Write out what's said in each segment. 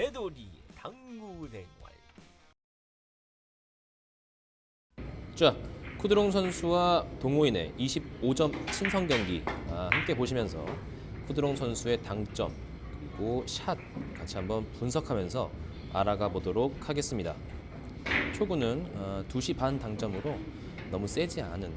배돌이 당구 생활. 자, 쿠드롱 선수와 동호인의 25점 친선 경기 아, 함께 보시면서 쿠드롱 선수의 당점 그리고 샷 같이 한번 분석하면서 알아가 보도록 하겠습니다. 초구는 어, 2시 반 당점으로 너무 세지 않은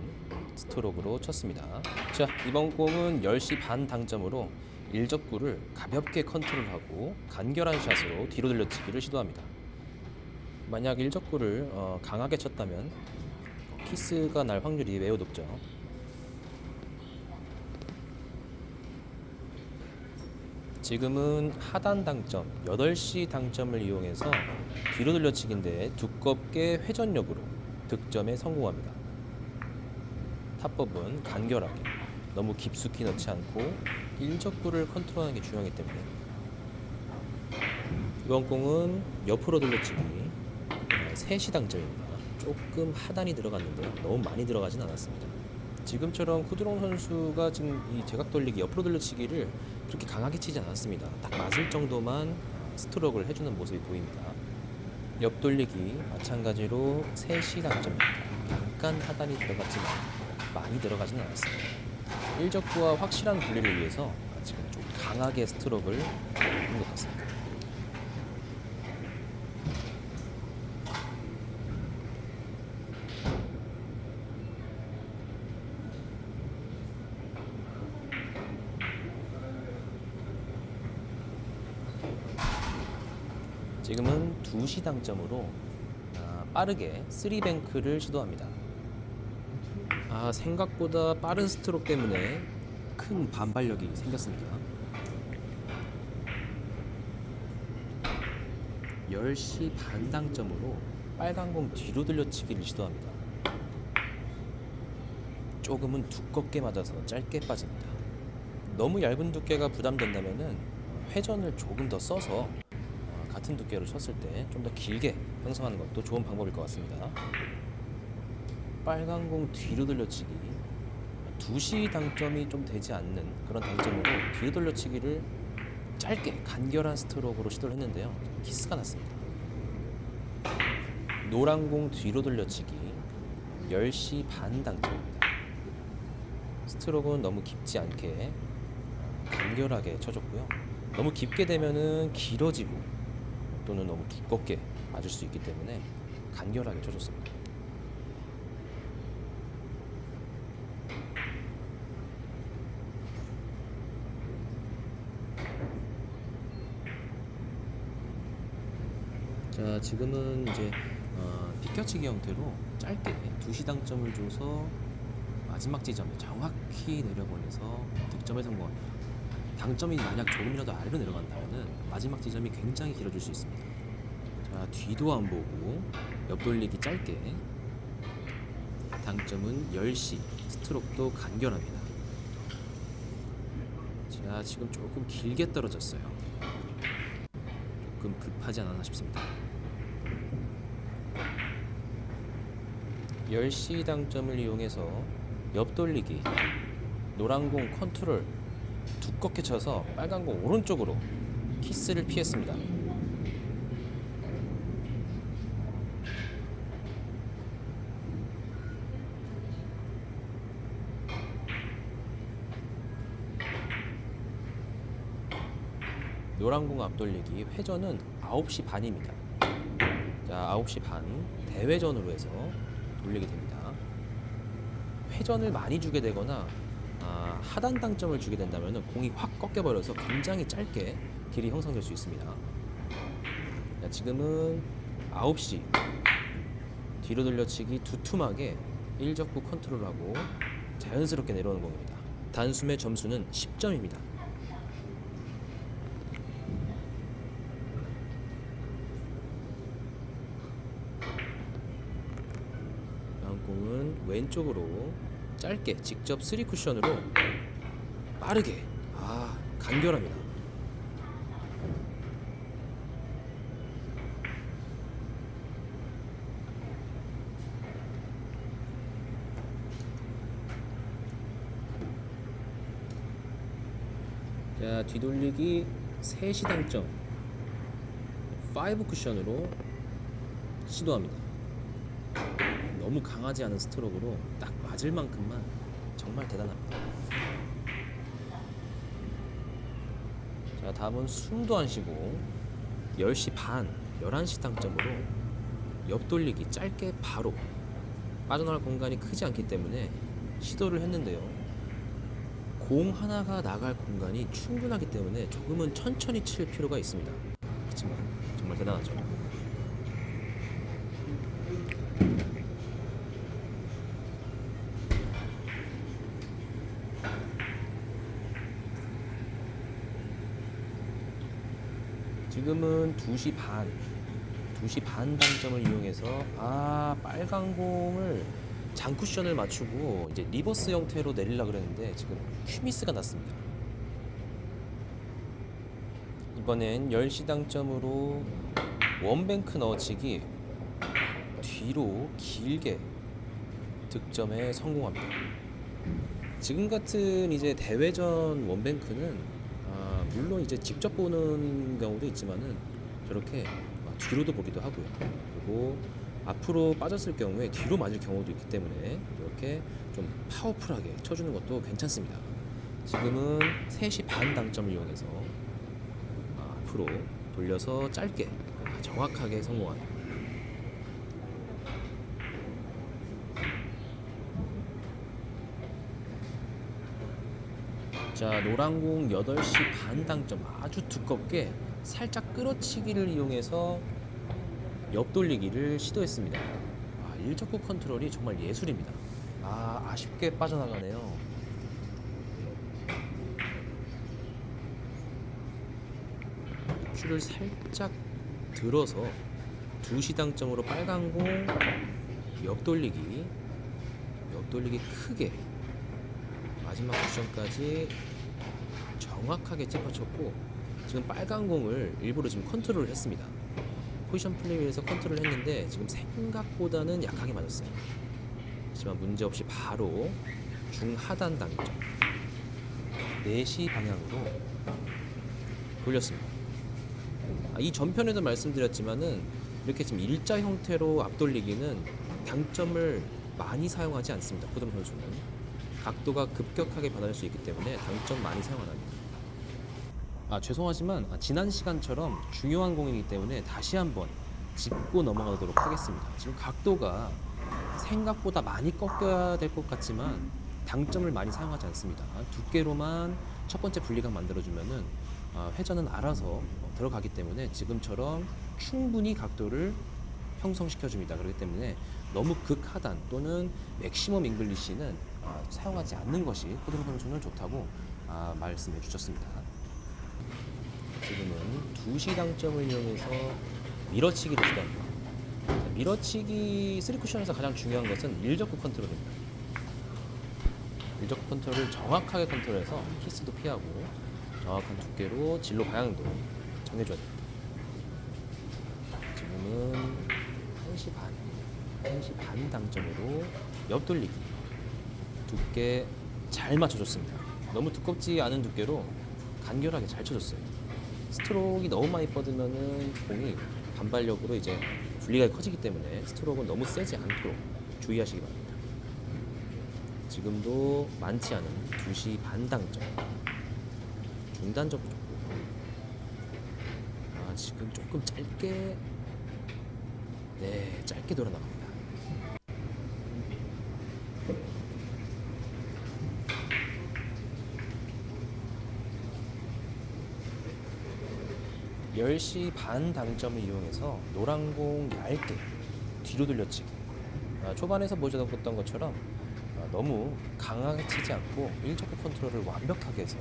스트로크로 쳤습니다. 자, 이번 공은 10시 반 당점으로 일적구를 가볍게 컨트롤하고 간결한 샷으로 뒤로 들려치기를 시도합니다. 만약 일적구를 어, 강하게 쳤다면 키스가 날 확률이 매우 높죠. 지금은 하단 당점 8시 당점을 이용해서 뒤로 돌려치기인데 두껍게 회전력으로 득점에 성공합니다. 타법은 간결하게 너무 깊숙이 넣지 않고 일적구를 컨트롤하는 게 중요하기 때문에 이번 공은 옆으로 돌려치기 3시 당점입니다. 조금 하단이 들어갔는데요. 너무 많이 들어가진 않았습니다. 지금처럼 쿠드롱 선수가 지금 이 제각 돌리기 옆으로 돌려치기를 그렇게 강하게 치지 않았습니다. 딱 맞을 정도만 스트로크를 해주는 모습이 보입니다. 옆 돌리기 마찬가지로 3시 당점입니다. 약간 하단이 들어갔지만 많이 들어가진 않았습니다. 일적구와 확실한 분리를 위해서 지금 좀 강하게 스트로크를 하는 것 같습니다. 지금은 2시 당점으로 아, 빠르게 3뱅크를 시도합니다. 아, 생각보다 빠른 스트로크 때문에 큰 반발력이 생겼습니다. 10시 반 당점으로 빨간 공 뒤로 들려치기를 시도합니다. 조금은 두껍게 맞아서 짧게 빠집니다. 너무 얇은 두께가 부담된다면 회전을 조금 더 써서 어, 같은 두께로 쳤을 때 좀 더 길게 형성하는 것도 좋은 방법일 것 같습니다. 빨간 공 뒤로 돌려치기 2시 당점이 좀 되지 않는 그런 당점으로 뒤로 돌려치기를 짧게 간결한 스트로크로 시도를 했는데요. 키스가 났습니다. 노란 공 뒤로 돌려치기 10시 반 당점입니다. 스트로크는 너무 깊지 않게 간결하게 쳐줬고요. 너무 깊게 되면은 길어지고 또는 너무 두껍게 맞을 수 있기 때문에 간결하게 쳐줬습니다. 자 지금은 이제 어, 비껴치기 형태로 짧게 2시 당점을 줘서 마지막 지점에 정확히 내려보내서 득점에 성공합니다. 당점이 만약 조금이라도 아래로 내려간다면 마지막 지점이 굉장히 길어질 수 있습니다. 자 뒤도 안 보고 옆돌리기 짧게 당점은 10시 스트로크도 간결합니다. 자 지금 조금 길게 떨어졌어요. 조금 급하지 않았나 싶습니다. 10시 당점을 이용해서 옆돌리기 노란 공 컨트롤 두껍게 쳐서 빨간 공 오른쪽으로 키스를 피했습니다. 노란 공 앞돌리기 회전은 9시 반입니다. 자, 9시 반 대회전으로 해서 돌리게 됩니다. 회전을 많이 주게 되거나 아, 하단 당점을 주게 된다면 공이 확 꺾여버려서 굉장히 짧게 길이 형성될 수 있습니다. 자, 지금은 9시 뒤로 돌려치기 두툼하게 일적구 컨트롤하고 자연스럽게 내려오는 공입니다. 단숨의 점수는 10점입니다. 다음 공은 왼쪽으로 짧게 직접 쓰리 쿠션으로 빠르게 아 간결합니다. 자 뒤돌리기 3시 당점 5 쿠션으로 시도합니다. 너무 강하지 않은 스트로크로 딱 맞을 만큼만 정말 대단합니다. 자, 다음은 숨도 안 쉬고 10시 반, 11시 당점으로 옆돌리기 짧게 바로 빠져나갈 공간이 크지 않기 때문에 시도를 했는데요. 공 하나가 나갈 공간이 충분하기 때문에 조금은 천천히 칠 필요가 있습니다. 그렇지만 정말 대단하죠. 지금은 2시 반 2시 반 당점을 이용해서 아 빨간 공을 장쿠션을 맞추고 이제 리버스 형태로 내리려 그랬는데 지금 큐미스가 났습니다. 이번엔 10시 당점으로 원뱅크 넣어치기 뒤로 길게 득점에 성공합니다. 지금 같은 이제 대회전 원뱅크는 아, 물론 이제 직접 보는 경우도 있지만은 저렇게 아, 뒤로도 보기도 하고요. 그리고 앞으로 빠졌을 경우에 뒤로 맞을 경우도 있기 때문에 이렇게 좀 파워풀하게 쳐주는 것도 괜찮습니다. 지금은 3시 반 당점을 이용해서 아, 앞으로 돌려서 짧게 아, 정확하게 성공합니다. 자 노란 공 8시 반 당점 아주 두껍게 살짝 끌어치기를 이용해서 옆돌리기를 시도했습니다. 아, 일적구 컨트롤이 정말 예술입니다. 아 아쉽게 빠져나가네요. 큐를 살짝 들어서 2시 당점으로 빨간 공 옆돌리기 옆돌리기 크게 마지막 쿠션까지 정확하게 찝어쳤고 지금 빨간 공을 일부러 지금 컨트롤을 했습니다. 포지션 플레이에서 컨트롤을 했는데 지금 생각보다는 약하게 맞았어요. 하지만 문제없이 바로 중하단 당점 4시 방향으로 돌렸습니다. 아, 이 전편에도 말씀드렸지만은 이렇게 지금 일자 형태로 앞돌리기는 당점을 많이 사용하지 않습니다. 코덤 선수는 각도가 급격하게 변할 수 있기 때문에 당점 많이 사용 안 합니다. 아 죄송하지만 아, 지난 시간처럼 중요한 공이기 때문에 다시 한번 짚고 넘어가도록 하겠습니다. 지금 각도가 생각보다 많이 꺾여야 될 것 같지만 당점을 많이 사용하지 않습니다. 두께로만 첫 번째 분리각 만들어주면은 아, 회전은 알아서 어, 들어가기 때문에 지금처럼 충분히 각도를 형성시켜줍니다. 그렇기 때문에 너무 극하단 또는 맥시멈 잉글리시는 아, 사용하지 않는 것이 코드로 선수는 좋다고 아, 말씀해 주셨습니다. 지금은 2시 당점을 이용해서 밀어치기를 시도합니다. 자, 밀어치기 3쿠션에서 가장 중요한 것은 일적구 컨트롤입니다. 일적구 컨트롤을 정확하게 컨트롤해서 키스도 피하고 정확한 두께로 진로 방향도 정해줘야 됩니다. 지금은 1시 반, 1시 반 당점으로 옆돌리기 두께 잘 맞춰줬습니다. 너무 두껍지 않은 두께로 간결하게 잘 쳐줬어요. 스트로크가 너무 많이 뻗으면은 공이 반발력으로 이제 분리가 커지기 때문에 스트로크는 너무 세지 않도록 주의하시기 바랍니다. 지금도 많지 않은 2시 반 당점 좋고 아 지금 조금 짧게 네 짧게 돌아 나갑니다. 열시반 당점을 이용해서 노란 공 얇게 뒤로 돌려치기. 아, 초반에서 보여줬던 것처럼 아, 너무 강하게 치지 않고 일적구 컨트롤을 완벽하게 해서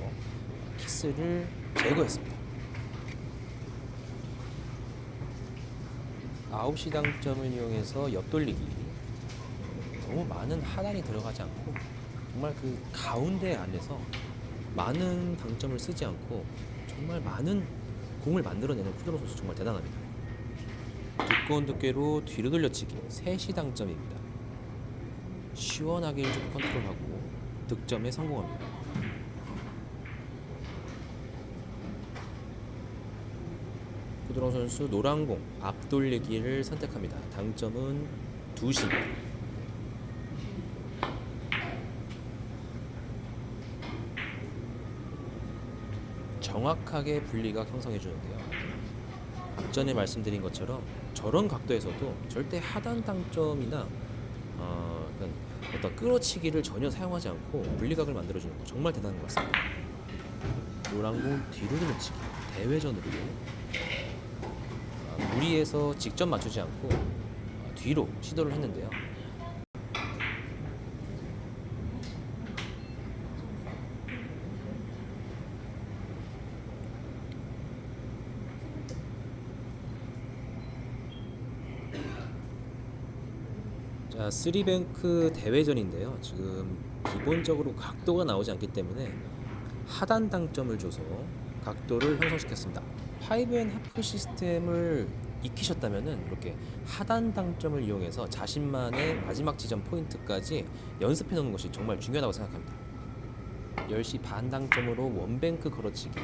키스를 제거했습니다. 9시 당점을 이용해서 옆돌리기. 너무 많은 하단이 들어가지 않고 정말 그 가운데 안에서 많은 당점을 쓰지 않고 정말 많은 공을 만들어내는 쿠드로 선수 정말 대단합니다. 두꺼운 두께로 뒤로 돌려치기 3시 당점입니다. 시원하게 일적 컨트롤하고 득점에 성공합니다. 구드롱 선수 노란 공 앞돌리기를 선택합니다. 당점은 2시. 정확하게 분리가 형성해 주는데요. 앞전에 말씀드린 것처럼 저런 각도에서도 절대 하단 당점이나 어, 어떤, 끌어치기를 전혀 사용하지 않고 분리각을 만들어 주는 거 정말 대단한 것 같습니다. 노란공 뒤로 밀치기 대회전으로 아, 무리해서 직접 맞추지 않고 아, 뒤로 시도를 했는데요. 자, 쓰리뱅크 대회전인데요. 지금 기본적으로 각도가 나오지 않기 때문에 하단 당점을 줘서 각도를 형성시켰습니다. 5앤 하프 시스템을 익히셨다면은 이렇게 하단 당점을 이용해서 자신만의 마지막 지점 포인트까지 연습해 놓는 것이 정말 중요하다고 생각합니다. 10시 반 당점으로 원뱅크 걸어치기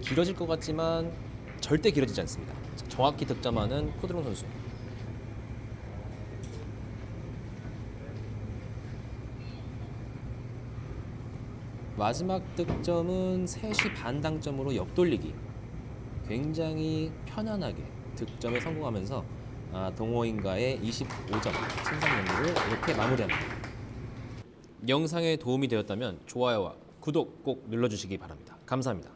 길어질 것 같지만 절대 길어지지 않습니다. 자, 정확히 득점하는 코드롱 선수. 마지막 득점은 3시 반 당점으로 옆돌리기. 굉장히 편안하게 득점에 성공하면서 아, 동호인과의 25점 친선 경기를 이렇게 마무리합니다. 영상에 도움이 되었다면 좋아요와 구독 꼭 눌러주시기 바랍니다. 감사합니다.